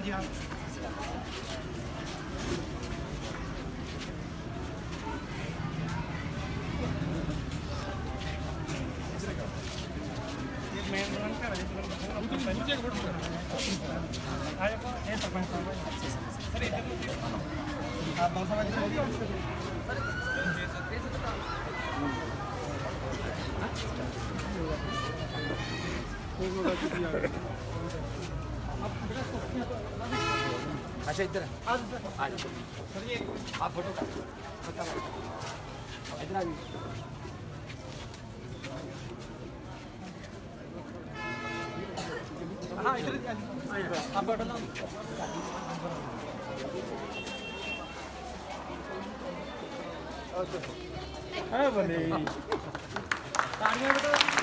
ਹਾਂਜੀ ਹਾਂ ਇਹ ਮੇਨ ਬਣ ਕੇ ਵਜੇ ਤੋਂ ਦੂਜੇ ਕੋਲ ਆਇਆ ਕੋ ਇਹ ਸਰਪੰਚ ਸਾਹਿਬ ਸਰ ਇਹ ਆ ਬੰਸਾ ਵਾਜੀ ਅੱਛਾ ਇੱਧਰ। ਆ ਆ ਫੋਟੋ ਕਰ। ਇੱਧਰ ਆ ਜੀ। ਹਾਂ ਇਧਰ ਆ ਬਟਨ ਲਾ ਆ ਬਨੇ ਤਾੜੀਆਂ ਬਟਾ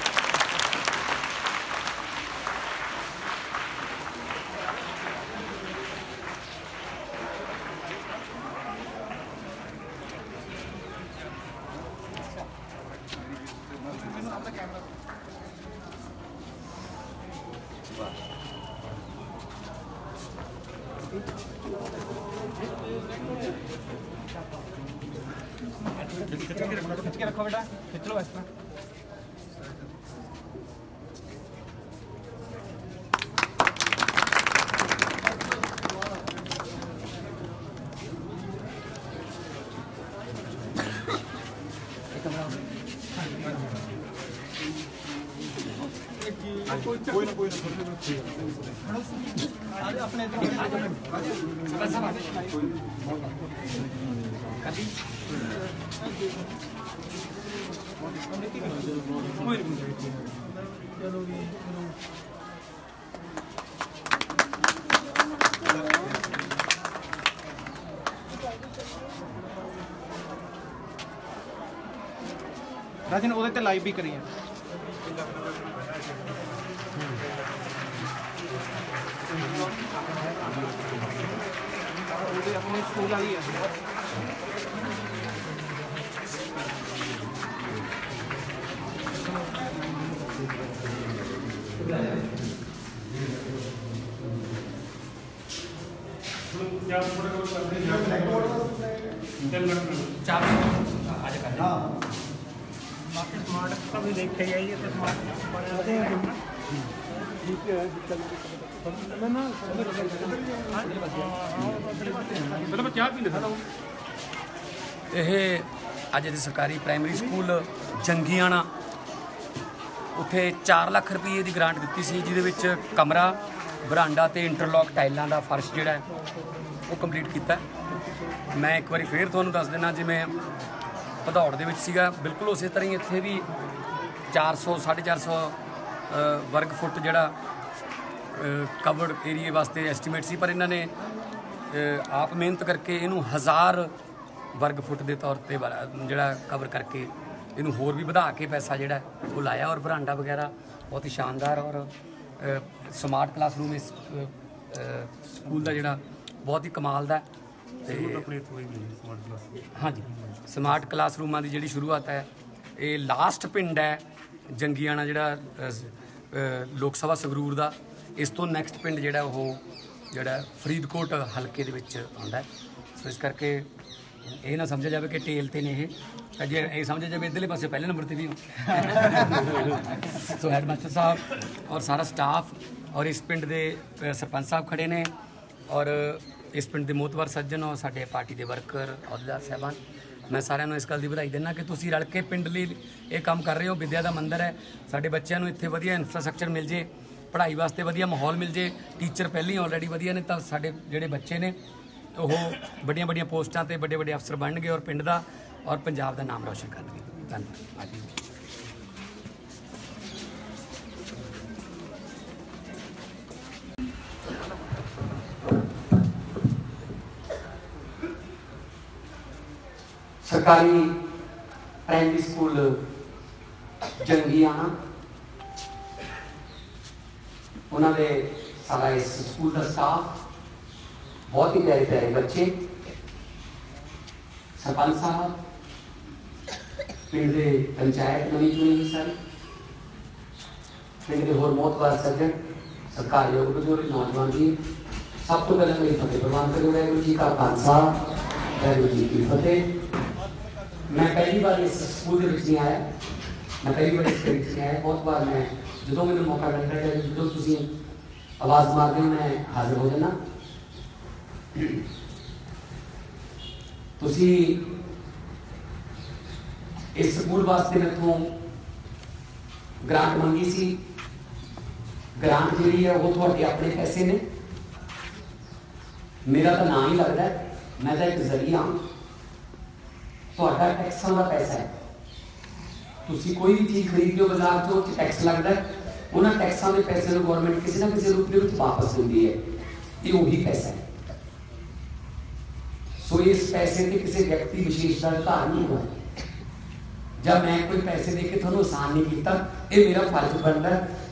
ਖਿੱਚ ਕੇ ਰੱਖੋ ਖਿੱਚ ਕੇ ਰੱਖੋ ਬੇਟਾ ਖਿੱਚ ਲਓ ਇਸ ਕੋਈ ਨਾ ਕੋਈ ਨਾ ਆ ਆਪਣੇ ਰਾਜਨ ਉਹਦੇ ਤੇ ਲਾਈਵ ਵੀ ਕਰੀਏ ਉਹਦੇ ਆਪਣੇ ਸਕੂਲ ਵਾਲੀ ਹੋਇਆ ਠੀਕ ਹੈ ਮੈਂ ਨਾ ਪਹਿਲਾਂ ਮੈਂ ਚਾਹ ਪੀ ਲੈਂਦਾ ਇਹ ਅੱਜ ਦੇ ਸਰਕਾਰੀ ਪ੍ਰਾਇਮਰੀ ਸਕੂਲ ਜੰਗੀਆਣਾ। ਉੱਥੇ 4 ਲੱਖ ਰੁਪਏ ਦੀ ਗ੍ਰਾਂਟ ਦਿੱਤੀ ਸੀ, ਜਿਹਦੇ ਵਿੱਚ ਕਮਰਾ ਬਰਾਂਡਾ ਤੇ ਇੰਟਰਲੌਕ ਟਾਈਲਾਂ ਦਾ ਫਰਸ਼ ਜਿਹੜਾ ਹੈ ਉਹ ਕੰਪਲੀਟ ਕੀਤਾ ਮੈਂ ਇੱਕ ਵਾਰੀ ਫੇਰ ਤੁਹਾਨੂੰ ਦੱਸ ਦਿੰਦਾ ਜਿਵੇਂ ਭਦੌੜ ਦੇ ਵਿੱਚ ਸੀਗਾ ਬਿਲਕੁਲ ਉਸੇ ਤਰ੍ਹਾਂ ਹੀ ਇੱਥੇ ਵੀ 400 450 ਅ, ਵਰਗ ਫੁੱਟ ਜਿਹੜਾ ਕਵਰਡ ਏਰੀਏ ਵਾਸਤੇ ਐਸਟੀਮੇਟ ਸੀ ਪਰ ਇਹਨਾਂ ਨੇ ਆਪ ਮਿਹਨਤ ਕਰਕੇ ਇਹਨੂੰ ਹਜ਼ਾਰ ਵਰਗ ਫੁੱਟ ਦੇ ਤੌਰ ਤੇ ਵਾਲਾ ਜਿਹੜਾ ਕਵਰ ਕਰਕੇ ਇਹਨੂੰ ਹੋਰ ਵੀ ਵਧਾ ਕੇ ਪੈਸਾ ਜਿਹੜਾ ਉਹ ਲਾਇਆ ਔਰ ਬਰਾਂਡਾ ਵਗੈਰਾ ਬਹੁਤ ਹੀ ਸ਼ਾਨਦਾਰ ਔਰ ਸਮਾਰਟ ਕਲਾਸਰੂਮ ਇਸ ਸਕੂਲ ਦਾ ਜਿਹੜਾ ਬਹੁਤ ਹੀ ਕਮਾਲ ਦਾ ਹੈ। ਤੇ ਹਾਂਜੀ ਸਮਾਰਟ ਕਲਾਸਰੂਮਾਂ ਦੀ ਜਿਹੜੀ ਸ਼ੁਰੂਆਤ ਹੈ ਇਹ ਲਾਸਟ ਪਿੰਡ ਹੈ ਜੰਗੀਆਣਾ ਜਿਹੜਾ ਲੋਕ ਸਭਾ ਸੰਗਰੂਰ ਦਾ। ਇਸ ਤੋਂ ਨੈਕਸਟ ਪਿੰਡ ਜਿਹੜਾ ਉਹ ਜਿਹੜਾ ਫਰੀਦਕੋਟ ਹਲਕੇ ਦੇ ਵਿੱਚ ਆਉਂਦਾ ਸੋ ਇਸ ਕਰਕੇ ਇਹ ਨਾ ਸਮਝਿਆ ਜਾਵੇ ਕਿ ਟੇਲ ਤੇ ਨੇ ਇਹ। ਤਾਂ ਜੇ ਇਹ ਸਮਝਿਆ ਜਾਵੇ ਇਧਰਲੇ ਪਾਸੇ ਪਹਿਲੇ ਨੰਬਰ ਤੇ ਵੀ ਹੋ। ਸੋ ਹੈਡਮਾਸਟਰ ਸਾਹਿਬ ਔਰ ਸਾਰਾ ਸਟਾਫ ਔਰ ਇਸ ਪਿੰਡ ਦੇ ਸਰਪੰਚ ਸਾਹਿਬ ਖੜੇ ਨੇ ਔਰ ਇਸ ਪਿੰਡ ਦੇ ਮੋਤਵਰ ਸੱਜਣ ਔਰ ਸਾਡੇ ਪਾਰਟੀ ਦੇ ਵਰਕਰ, ਅਹੁਦੇਦਾਰ, ਸਾਹਿਬਾਨ। ਮੈਂ ਸਾਰਿਆਂ ਨੂੰ ਇਸ ਗੱਲ ਦੀ ਵਧਾਈ ਦਿੰਦਾ ਕਿ ਤੁਸੀਂ ਰਲ ਕੇ ਪਿੰਡ ਲਈ ਇਹ ਕੰਮ ਕਰ ਰਹੇ ਹੋ। ਵਿਦਿਆ ਦਾ ਮੰਦਿਰ ਹੈ। ਸਾਡੇ ਬੱਚਿਆਂ ਨੂੰ ਇੱਥੇ ਵਧੀਆ ਇਨਫਰਾਸਟ੍ਰਕਚਰ ਮਿਲ ਜੇ, ਪੜ੍ਹਾਈ ਵਾਸਤੇ ਵਧੀਆ ਮਾਹੌਲ ਮਿਲ ਜੇ ਟੀਚਰ ਪਹਿਲਾਂ ਹੀ ਆਲਰੇਡੀ ਵਧੀਆ ਨੇ ਤਾਂ ਸਾਡੇ ਜਿਹੜੇ ਬੱਚੇ ਨੇ, ਉਹ ਵੱਡੀਆਂ ਵੱਡੀਆਂ ਪੋਸਟਾਂ ਤੇ ਵੱਡੇ ਵੱਡੇ ਅਫਸਰ ਬਣਨਗੇ ਔਰ ਪਿੰਡ ਦਾ ਔਰ ਪੰਜਾਬ ਦਾ ਨਾਮ ਰੌਸ਼ਨ ਕਰਨਗੇ। ਧੰਨਵਾਦ। ਸਰਕਾਰੀ ਪ੍ਰਾਇਮਰੀ ਸਕੂਲ ਜੰਗੀਆਣਾ। ਉਹਨਾਂ ਦੇ ਸਾਰਾ ਇਸ ਸਕੂਲ ਦਾ ਸਟਾਫ ਬਹੁਤ ਹੀ ਪਿਆਰੇ ਪਿਆਰੇ ਬੱਚੇ, ਸਰਪੰਚ ਸਾਹਿਬ, ਪਿੰਡ ਦੇ ਪੰਚਾਇਤ ਨਵੀਂ ਚੁਣੀ ਹੋਈ ਸਰ, ਪਿੰਡ ਦੇ ਹੋਰ ਮੋਤਬਾਰ ਸੱਜਣ ਸਰਕਾਰੀ ਯੋਗ ਬਜ਼ੁਰਗ, ਨੌਜਵਾਨ ਜੀ ਸਭ ਤੋਂ ਪਹਿਲਾਂ ਮੇਰੀ ਫਤਿਹ ਪ੍ਰਵਾਨ ਕਰੋ, ਵਾਹਿਗੁਰੂ ਜੀ ਕਾ ਖਾਲਸਾ, ਵਾਹਿਗੁਰੂ ਜੀ ਕੀ ਫਤਿਹ। ਮੈਂ ਪਹਿਲੀ ਵਾਰ ਇਸ ਸਕੂਲ ਦੇ ਵਿੱਚ ਨਹੀਂ ਆਇਆ ਮੈਂ ਪਹਿਲੀ ਵਾਰ ਇਸ ਦੇ ਵਿੱਚ ਨਹੀਂ ਆਇਆ ਬਹੁਤ ਵਾਰ ਮੈਂ ਜਦੋਂ ਮੈਨੂੰ ਮੌਕਾ ਮਿਲਦਾ ਹੈ ਜਦੋਂ ਤੁਸੀਂ ਆਵਾਜ਼ ਮਾਰਦੇ ਹੋ ਮੈਂ ਹਾਜ਼ਰ ਹੋ ਜਾਣਾ ਤੁਸੀਂ ਇਸ ਸਕੂਲ ਵਾਸਤੇ ਮੈਥੋਂ ਗ੍ਰਾਂਟ ਮੰਗੀ ਸੀ ਗ੍ਰਾਂਟ ਜਿਹੜੀ ਹੈ ਉਹ ਤੁਹਾਡੇ ਆਪਣੇ ਪੈਸੇ ਨੇ ਮੇਰਾ ਤਾਂ ਨਾਂ ਹੀ ਲੱਗਦਾ ਹੈ, ਮੈਂ ਤਾਂ ਇੱਕ ਜ਼ਰੀਆ ਹਾਂ ਤੁਹਾਡਾ ਟੈਕਸਾਂ ਦਾ ਪੈਸਾ ਹੈ। ਤੁਸੀਂ ਕੋਈ ਵੀ ਚੀਜ਼ ਖਰੀਦਦੇ ਹੋ ਬਾਜ਼ਾਰ ਤੋਂ ਉਹ ਟੈਕਸ ਲੱਗਦਾ ਹੈ। ਉਹਨਾਂ ਟੈਕਸਾਂ ਦੇ ਪੈਸੇ ਨੂੰ ਗਵਰਨਮੈਂਟ ਕਿਸੇ ਨਾ ਕਿਸੇ ਰੂਪ ਦੇ ਵਿੱਚ ਵਾਪਸ ਦਿੰਦੀ ਹੈ। ਇਹ ਉਹੀ ਪੈਸਾ ਹੈ। ਸੋ ਇਸ ਪੈਸੇ ਤੇ ਕਿਸੇ ਵਿਅਕਤੀ ਵਿਸ਼ੇਸ਼ ਦਾ ਅਧਿਕਾਰ ਨਹੀਂ ਹੋਇਆ ਜਦ ਮੈਂ ਕੋਈ ਪੈਸੇ ਦੇ ਕੇ ਤੁਹਾਨੂੰ ਆਸਾਨ ਨਹੀਂ ਕੀਤਾ, ਇਹ ਮੇਰਾ ਫਰਜ਼ ਬਣਦਾ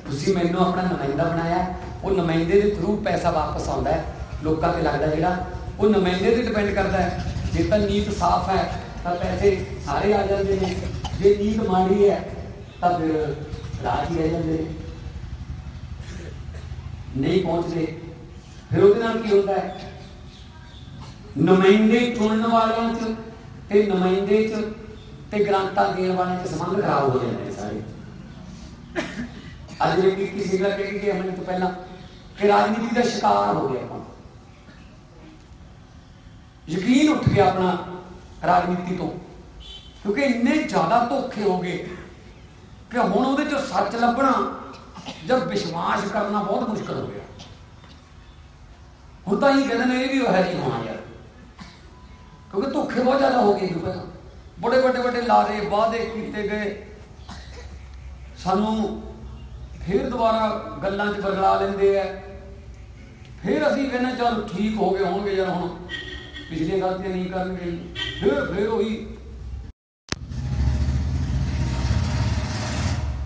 ਤੁਸੀਂ ਮੈਨੂੰ ਆਪਣਾ ਨੁਮਾਇੰਦਾ ਬਣਾਇਆ ਉਹ ਨੁਮਾਇੰਦੇ ਦੇ ਥਰੂ ਪੈਸਾ ਵਾਪਸ ਆਉਂਦਾ ਲੋਕਾਂ ਤੇ ਲੱਗਦਾ ਜਿਹੜਾ ਉਹ ਨੁਮਾਇੰਦੇ ਤੇ ਡਿਪੈਂਡ ਕਰਦਾ ਹੈ। ਜੇ ਤਾਂ ਨੀਤ ਸਾਫ਼ ਹੈ ਤਾਂ ਪੈਸੇ ਸਾਰੇ ਆ ਜਾਂਦੇ ਨੇ। ਜੇ ਨੀਤ ਮਾੜੀ ਹੈ, ਤਾਂ ਫਿਰ ਰਾਜ ਹੀ ਰਹਿ ਜਾਂਦੇ ਨੇ। ਨਹੀਂ ਪਹੁੰਚਦੇ। ਫਿਰ ਉਹਦੇ ਨਾਲ ਕੀ ਹੁੰਦਾ ਹੈ? ਨੁਮਾਇੰਦੇ ਚੁਣਨ ਵਾਲਿਆਂ ਚ ਤੇ ਨੁਮਾਇੰਦੇ ਚ ਤੇ ਗ੍ਰਾਂਟਾਂ ਦੇਣ ਵਾਲਿਆਂ ਚ ਸੰਬੰਧ ਖਰਾਬ ਹੋ ਜਾਂਦੇ ਨੇ ਸਾਰੇ। ਅੱਜ ਜੇ ਕਿਸੇ ਗੱਲ ਕਹਿ ਕੇ ਮੈਨੂੰ ਤੋਂ ਪਹਿਲਾਂ, ਕਿ ਰਾਜਨੀਤੀ ਦਾ ਸ਼ਿਕਾਰ ਹੋ ਗਿਆ ਆਪਾਂ ਯਕੀਨ ਉੱਠ ਗਿਆ ਆਪਣਾ ਰਾਜਨੀਤੀ ਤੋਂ। ਕਿਉਂਕਿ ਇੰਨੇ ਜ਼ਿਆਦਾ ਧੋਖੇ ਹੋ ਗਏ ਕਿ ਹੁਣ ਉਹਦੇ ਚੋਂ ਸੱਚ ਲੱਭਣਾ ਜਾਂ ਵਿਸ਼ਵਾਸ ਕਰਨਾ ਬਹੁਤ ਮੁਸ਼ਕਲ ਹੋ ਗਿਆ। ਹੁਣ ਤਾਂ ਹੀ ਕਹਿੰਦੇ ਨੇ, ਇਹ ਵੀ ਹੈ ਨਹੀਂ ਹੋਣਾ ਯਾਰ। ਕਿਉਂਕਿ ਧੋਖੇ ਬਹੁਤ ਜ਼ਿਆਦਾ ਹੋ ਗਏ ਪਹਿਲਾਂ। ਬੜੇ ਵੱਡੇ ਵੱਡੇ ਲਾਰੇ, ਵਾਅਦੇ ਕੀਤੇ ਗਏ। ਸਾਨੂੰ ਫਿਰ ਦੁਬਾਰਾ ਗੱਲਾਂ 'ਚ ਬਦਲਾ ਲੈਂਦੇ ਆ। ਫਿਰ ਅਸੀਂ ਕਹਿੰਦੇ ਚਲ ਠੀਕ ਹੋ ਗਏ ਹੋਣਗੇ ਯਾਰ ਹੁਣ। ਪਿਛਲੀਆਂ ਗਲਤੀਆਂ ਨਹੀਂ ਕਰਨਗੇ ਫਿਰ ਫਿਰ ਉਹੀ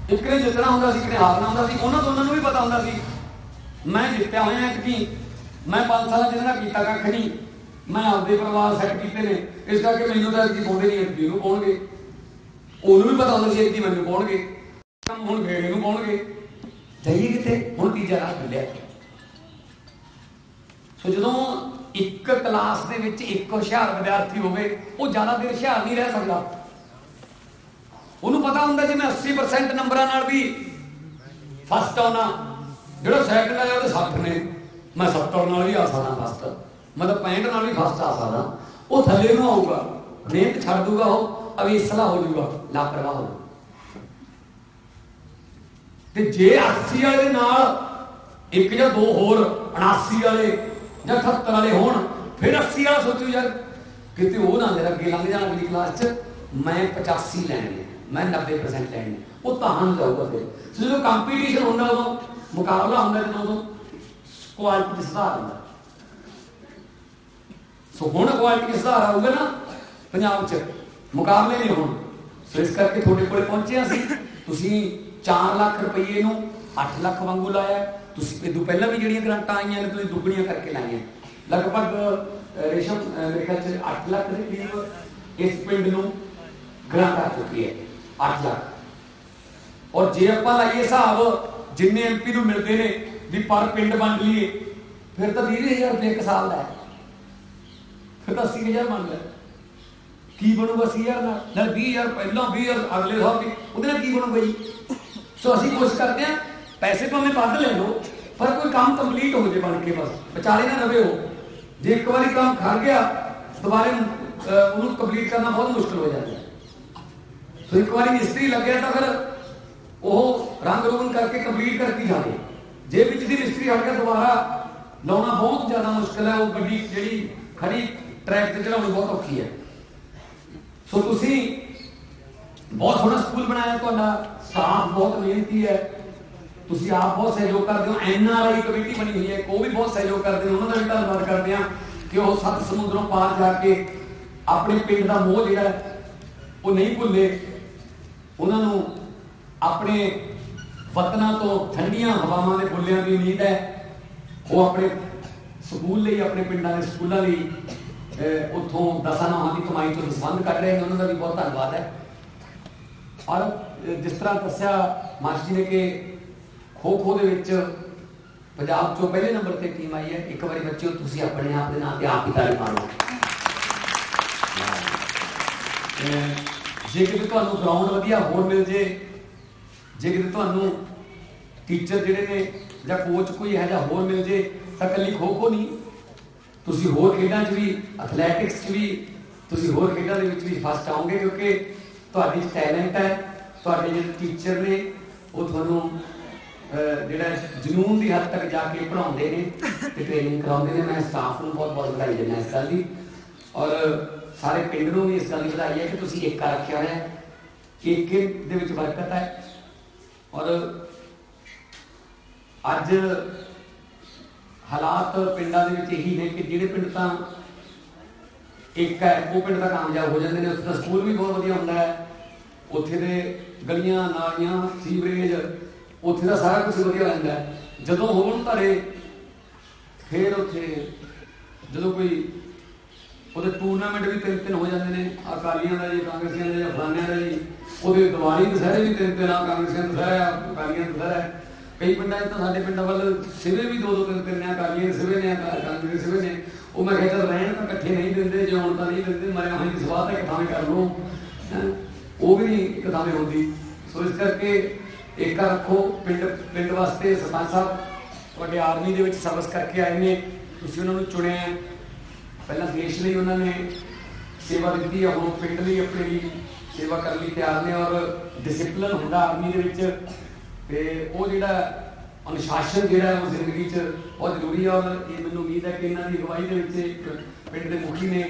ਇੱਕ ਨੇ ਜਿੱਤਣਾ ਹੁੰਦਾ ਸੀ, ਇੱਕ ਨੇ ਹਾਰਨਾ ਹੁੰਦਾ ਸੀ, ਉਹਨਾਂ ਦੋਨਾਂ ਨੂੰ ਵੀ ਪਤਾ ਹੁੰਦਾ ਸੀ। ਮੈਂ ਜਿੱਤਿਆ ਹੋਇਆ ਕਿ ਮੈਂ 5 ਸਾਲਾਂ ਜਿਹਦੇ ਕੀਤਾ ਕੱਖ ਨਹੀਂ। ਮੈਂ ਆਪਦੇ ਪਰਿਵਾਰ ਸੈੱਟ ਕੀਤੇ ਨੇ। ਇਸ ਕਰਕੇ ਮੈਨੂੰ ਤਾਂ ਕੀ ਪਾਉਂਦੇ ਨਹੀਂ, ਐਤਕੀ ਨੂੰ ਪਾਉਣਗੇ। ਉਹਨੂੰ ਵੀ ਪਤਾ ਹੁੰਦਾ ਸੀ, ਐਤਕੀ ਮੈਨੂੰ ਪਾਉਣਗੇ। ਹੁਣ ਫੇਰ ਨੂੰ ਪਾਉਣਗੇ। ਜਾਈਏ ਕਿਤੇ ਹੁਣ ਤੀਜਾ ਰਾਹ ਖੁੱਲਿਆ ਸੋ ਜਦੋਂ ਇੱਕ ਕਲਾਸ ਦੇ ਵਿੱਚ ਇੱਕ ਹੁਸ਼ਿਆਰ ਵਿਦਿਆਰਥੀ ਹੋਵੇ, ਉਹ ਜ਼ਿਆਦਾ ਦੇਰ ਹੁਸ਼ਿਆਰ ਨਹੀਂ ਰਹਿ ਸਕਦਾ। ਉਹਨੂੰ ਪਤਾ ਹੁੰਦਾ ਜੇ ਮੈਂ 80% ਨੰਬਰਾਂ ਨਾਲ ਵੀ ਫਸਟ ਆਉਣਾ ਜਿਹੜਾ ਸੈਕਿੰਡ ਆਇਆ ਉਹਦੇ 60 ਨੇ। ਮੈਂ 70 ਨਾਲ ਵੀ ਆ ਸਕਦਾ ਫਸਟ ਮੈਂ ਤਾਂ 65 ਨਾਲ ਵੀ ਫਸਟ ਆ ਸਕਦਾ। ਉਹ ਥੱਲੇ ਨੂੰ ਆਊਗਾ। ਮਿਹਨਤ ਛੱਡ ਦੂਗਾ ਉਹ, ਅਵੇਸਲਾ ਹੋ ਜਾਊਗਾ ਲਾਪਰਵਾਹ ਹੋ ਤੇ ਜੇ 80 ਵਾਲੇ ਨਾਲ ਇੱਕ ਜਾਂ ਦੋ ਹੋਰ 79 ਵਾਲੇ ਜਾਂ 78 ਵਾਲੇ ਹੋਣ, ਫਿਰ 80 ਵਾਲਾ ਸੋਚੂ ਯਾਰ। ਕਿਤੇ ਉਹ ਨਾ ਮੇਰਾ ਅੱਗੇ ਲੰਘ ਜਾਣਾ ਅਗਲੀ ਕਲਾਸ 'ਚ, ਮੈਂ 85 ਲੈਣੇ ਮੈਂ 90% ਲੈਣੇ ਉਹ ਤਾਂ ਹਾਂ ਜਾਊਗਾ ਫਿਰ। ਜਦੋਂ ਕੰਪੀਟੀਸ਼ਨ ਹੁੰਦਾ ਉਦੋਂ, ਮੁਕਾਬਲਾ ਹੁੰਦਾ ਜਦੋਂ ਉਦੋਂ ਕੁਆਲਿਟੀ ਸੁਧਾਰ ਹੁੰਦਾ। ਸੋ ਹੁਣ ਕੁਆਲਿਟੀ ਸੁਧਾਰ ਆਊਗਾ ਨਾ, ਪੰਜਾਬ 'ਚ। ਮੁਕਾਬਲੇ ਨਹੀਂ ਹੋਣ। ਸੋ ਇਸ ਕਰਕੇ ਤੁਹਾਡੇ ਕੋਲੇ ਪਹੁੰਚੇ ਅਸੀਂ। ਤੁਸੀਂ 4 ਲੱਖ ਰੁਪਏ ਨੂੰ 8 ਲੱਖ ਵਾਂਗੂ ਲਾਇਆ। ਤੁਸੀਂ ਇਹ ਤੋਂ ਪਹਿਲਾਂ ਵੀ ਜਿਹੜੀਆਂ ਗ੍ਰਾਂਟਾਂ ਆਈਆਂ ਨੇ, ਤੁਸੀਂ ਦੁੱਗਣੀਆਂ ਕਰਕੇ ਲਾਈਆਂ। ਲਗਭਗ ਰੇਸ਼ਮ ਮੇਰੇ ਖਿਆਲ ਚ 8 ਲੱਖ ਦੇ ਕਰੀਬ ਇਸ ਪਿੰਡ ਨੂੰ ਗ੍ਰਾਂਟ ਆ ਚੁੱਕੀ ਹੈ। 8 ਲੱਖ। ਔਰ ਜੇ ਆਪਾਂ ਲਾਈਏ ਹਿਸਾਬ, ਜਿੰਨੇ ਐਮਪੀ ਨੂੰ ਮਿਲਦੇ ਨੇ, ਵੀ ਪਰ ਪਿੰਡ ਵੰਡ ਲਈਏ, ਫਿਰ ਤਾਂ 20000 ਰੁਪਏ ਇੱਕ ਸਾਲ ਦਾ ਫਿਰ ਤਾਂ 80000 ਬਣ ਲੈ। ਕੀ ਬਣੂਗਾ 80000 ਨਾਲ ਨਾਲ 20000 ਪਹਿਲਾਂ 20000 ਅਗਲੇ ਸਾਲ ਉਹਦੇ ਨਾਲ ਕੀ ਬਣੂਗਾ ਜੀ? ਸੋ ਅਸੀਂ ਕੋਸ਼ਿਸ਼ ਕਰਦੇ ਹਾਂ ਪੈਸੇ ਭਾਵੇਂ ਵੱਧ ਲੈ ਲਓ, ਪਰ ਕੋਈ ਕੰਮ ਕੰਪਲੀਟ ਹੋ ਜੇ ਬਣ ਕੇ ਬਸ। ਵਿਚਾਲੇ ਨਾ ਰਵੇ ਹੋ ਜੇ ਇੱਕ ਵਾਰੀ ਕੰਮ ਖੜ ਗਿਆ, ਦੁਬਾਰੇ ਉਹਨੂੰ ਕੰਪਲੀਟ ਕਰਨਾ ਬਹੁਤ ਮੁਸ਼ਕਲ ਹੋ ਜਾਂਦਾ। ਸੋ ਇੱਕ ਵਾਰੀ ਮਿਸਤਰੀ ਲੱਗਿਆ ਤਾਂ ਫਿਰ ਉਹ ਰੰਗ ਰੋਗਨ ਕਰਕੇ ਕੰਪਲੀਟ ਕਰਕੇ ਜਾਵੇ ਜੇ ਵਿੱਚ ਦੀ ਮਿਸਤਰੀ ਹਟ ਗਿਆ ਦੁਬਾਰਾ ਲਾਉਣਾ ਬਹੁਤ ਜ਼ਿਆਦਾ ਮੁਸ਼ਕਲ ਹੈ, ਉਹ ਗੱਡੀ ਜਿਹੜੀ ਖੜੀ ਟਰੈਕ ਤੇ ਚਲਾਉਣੀ ਬਹੁਤ ਔਖੀ ਹੈ। ਸੋ ਤੁਸੀਂ ਬਹੁਤ ਸੋਹਣਾ ਸਕੂਲ ਬਣਾਇਆ, ਤੁਹਾਡਾ ਸਟਾਫ ਬਹੁਤ ਮਿਹਨਤੀ ਹੈ। ਤੁਸੀਂ ਆਪ ਬਹੁਤ ਸਹਿਯੋਗ ਕਰਦੇ ਹੋ। ਐਨ ਆਰ ਆਈ ਕਮੇਟੀ ਬਣੀ ਹੋਈ ਹੈ ਉਹ ਵੀ ਬਹੁਤ ਸਹਿਯੋਗ ਕਰਦੇ ਨੇ। ਉਹਨਾਂ ਦਾ ਵੀ ਧੰਨਵਾਦ ਕਰਦੇ ਆ ਕਿ ਉਹ ਸੱਤ ਸਮੁੰਦਰੋਂ ਪਾਰ ਜਾ ਕੇ ਆਪਣੇ ਪਿੰਡ ਦਾ ਮੋਹ ਜਿਹੜਾ ਉਹ ਨਹੀਂ ਭੁੱਲੇ। ਉਹਨਾਂ ਨੂੰ ਆਪਣੇ ਵਤਨਾਂ ਤੋਂ ਠੰਡੀਆਂ ਹਵਾਵਾਂ ਦੇ ਬੁੱਲਿਆਂ ਦੀ ਉਮੀਦ ਹੈ। ਉਹ ਆਪਣੇ ਸਕੂਲ ਲਈ, ਆਪਣੇ ਪਿੰਡਾਂ ਦੇ ਸਕੂਲਾਂ ਲਈ ਉੱਥੋਂ ਦਸਾਂ ਨੌਹਾਂ ਦੀ ਕਮਾਈ ਤੋਂ ਸੰਬੰਧ ਕਰ ਰਹੇ ਨੇ। ਉਹਨਾਂ ਦਾ ਵੀ ਬਹੁਤ ਧੰਨਵਾਦ ਹੈ। ਔਰ ਜਿਸ ਤਰ੍ਹਾਂ ਦੱਸਿਆ ਮਾਸਟਰ ਜੀ ਨੇ ਕਿ ਖੋ ਖੋ ਦੇ ਵਿੱਚ ਪੰਜਾਬ ਚੋਂ ਪਹਿਲੇ ਨੰਬਰ ਤੇ ਟੀਮ ਆਈ ਹੈ। ਇੱਕ ਵਾਰੀ ਬੱਚਿਓ, ਤੁਸੀਂ ਆਪਣੇ ਆਪ ਦੇ ਨਾਂ ਤੇ ਆਪ ਹੀ ਤਾੜੀ ਮਾਰੋ। ਜੇ ਕਿਤੇ ਤੁਹਾਨੂੰ ਗਰਾਊਂਡ ਵਧੀਆ ਹੋਰ ਮਿਲ ਜੇ ਜੇ ਕਿਤੇ ਤੁਹਾਨੂੰ ਟੀਚਰ ਜਿਹੜੇ ਨੇ ਜਾਂ ਕੋਚ ਕੋਈ ਇਹੋ ਜਿਹਾ ਹੋਰ ਮਿਲ ਜੇ, ਤਾਂ ਕੱਲੀ ਖੋ ਖੋ ਨਹੀਂ। ਤੁਸੀਂ ਹੋਰ ਖੇਡਾਂ 'ਚ ਵੀ ਐਥਲੈਟਿਕਸ 'ਚ ਵੀ, ਤੁਸੀਂ ਹੋਰ ਖੇਡਾਂ ਦੇ ਵਿੱਚ ਵੀ ਫਸਟ ਆਓਗੇ ਕਿਉਂਕਿ ਤੁਹਾਡੀ ਟੈਲੈਂਟ ਹੈ, ਤੁਹਾਡੇ ਜਿਹੜੇ ਟੀਚਰ ਨੇ, ਉਹ ਤੁਹਾਨੂੰ ਜਿਹੜਾ ਜਨੂਨ ਦੀ ਹੱਦ ਤੱਕ ਜਾ ਕੇ ਪੜਾਉਂਦੇ ਨੇ ਤੇ ਟ੍ਰੇਨਿੰਗ ਕਰਾਉਂਦੇ ਨੇ, ਮੈਂ ਸਟਾਫ ਨੂੰ ਬਹੁਤ ਬਹੁਤ ਵਧਾਈ ਦਿੰਦਾ ਇਸ ਗੱਲ ਦੀ। ਔਰ ਸਾਰੇ ਪਿੰਡ ਨੂੰ ਵੀ ਇਸ ਗੱਲ ਦੀ ਵਧਾਈ ਹੈ ਕਿ ਤੁਸੀਂ ਏਕਾ ਰੱਖਿਆ ਹੋਇਆ ਹੈ ਏਕੇ ਦੇ ਵਿੱਚ ਬਰਕਤ ਹੈ। ਔਰ ਅੱਜ ਹਾਲਾਤ ਪਿੰਡਾਂ ਦੇ ਵਿੱਚ ਇਹੀ ਨੇ ਕਿ ਜਿਹੜੇ ਪਿੰਡ ਤਾਂ ਇੱਕ ਹੈ, ਉਹ ਪਿੰਡ ਤਾਂ ਕਾਮਯਾਬ ਹੋ ਜਾਂਦੇ ਨੇ ਉੱਥੇ ਦਾ ਸਕੂਲ ਵੀ ਬਹੁਤ ਵਧੀਆ ਹੁੰਦਾ ਹੈ। ਉੱਥੇ ਦੇ ਗਲੀਆਂ, ਨਾਲੀਆਂ, ਸੀਵਰੇਜ ਉੱਥੇ ਦਾ ਸਾਰਾ ਕੁਝ ਵਧੀਆ ਰਹਿੰਦਾ ਜਦੋਂ ਹੋਣ ਧੜੇ ਫੇਰ ਉੱਥੇ ਜਦੋਂ ਕੋਈ ਉਹਦੇ ਟੂਰਨਾਮੈਂਟ ਵੀ ਤਿੰਨ ਤਿੰਨ ਹੋ ਜਾਂਦੇ ਨੇ, ਅਕਾਲੀਆਂ ਦਾ ਜੀ, ਕਾਂਗਰਸੀਆਂ ਦਾ ਜਾਂ ਫਲਾਨਿਆਂ ਦਾ ਜੀ, ਉਹਦੇ ਦਿਵਾਲੀ ਦੁਸਹਿਰੇ ਵੀ ਤਿੰਨ ਤਿੰਨ ਆ, ਕਾਂਗਰਸੀਆਂ ਦਾ ਦੁਸਹਿਰਾ ਆ ਅਕਾਲੀਆਂ ਦਾ ਦੁਸਹਿਰਾ ਕਈ ਪਿੰਡਾਂ 'ਚ ਤਾਂ ਸਾਡੇ ਪਿੰਡਾਂ ਵੱਲ ਸਿਵੇ ਵੀ ਦੋ ਦੋ, ਤਿੰਨ ਤਿੰਨ ਨੇ ਅਕਾਲੀਆਂ ਦੇ ਸਿਵੇ ਨੇ ਅਕਾ- ਕਾਂਗਰਸ ਦੇ ਸਿਵੇ ਨੇ। ਉਹ ਮੈਂ ਕਹਿੰਦਾ ਰਹਿਣ ਤਾਂ ਇਕੱਠੇ ਨਹੀਂ ਦਿੰਦੇ, ਜੇ ਤਾਂ ਨਹੀਂ ਦਿੰਦੇ, ਮਰਿਆ ਹੋਈ ਦੀ ਸਵਾਦ ਹੈ ਕਿਥਾਵੇਂ ਕਰ ਲਓ। ਹੈਂ। ਉਹ ਵੀ ਨਹੀਂ ਕਿਥਾਵੇਂ ਹੁੰਦੀ। ਸੋ ਇਸ ਕਰਕੇ ਏਕਾ ਰੱਖੋ। ਪਿੰਡ ਪਿੰਡ ਵਾਸਤੇ ਸਰਪੰਚ ਸਾਹਿਬ, ਤੁਹਾਡੇ ਆਰਮੀ ਦੇ ਵਿੱਚ ਸਰਵਿਸ ਕਰਕੇ ਆਏ ਨੇ। ਤੁਸੀਂ ਉਹਨਾਂ ਨੂੰ ਚੁਣਿਆ ਪਹਿਲਾਂ ਦੇਸ਼ ਲਈ ਉਹਨਾਂ ਨੇ ਸੇਵਾ ਦਿੱਤੀ ਹੈ। ਹੁਣ ਪਿੰਡ ਲਈ ਆਪਣੇ ਲਈ ਸੇਵਾ ਕਰਨ ਲਈ ਤਿਆਰ ਨੇ ਔਰ ਡਿਸਪਲਿਨ ਹੁੰਦਾ ਆਰਮੀ ਦੇ ਵਿੱਚ। ਤੇ ਉਹ ਜਿਹੜਾ ਅਨੁਸ਼ਾਸਨ ਜਿਹੜਾ ਉਹ ਜ਼ਿੰਦਗੀ 'ਚ ਬਹੁਤ ਜ਼ਰੂਰੀ ਹੈ ਔਰ ਇਹ ਮੈਨੂੰ ਉਮੀਦ ਹੈ ਕਿ ਇਹਨਾਂ ਦੀ ਅਗਵਾਈ ਦੇ ਵਿੱਚ ਇੱਕ ਪਿੰਡ ਦੇ ਮੁਖੀ ਨੇ।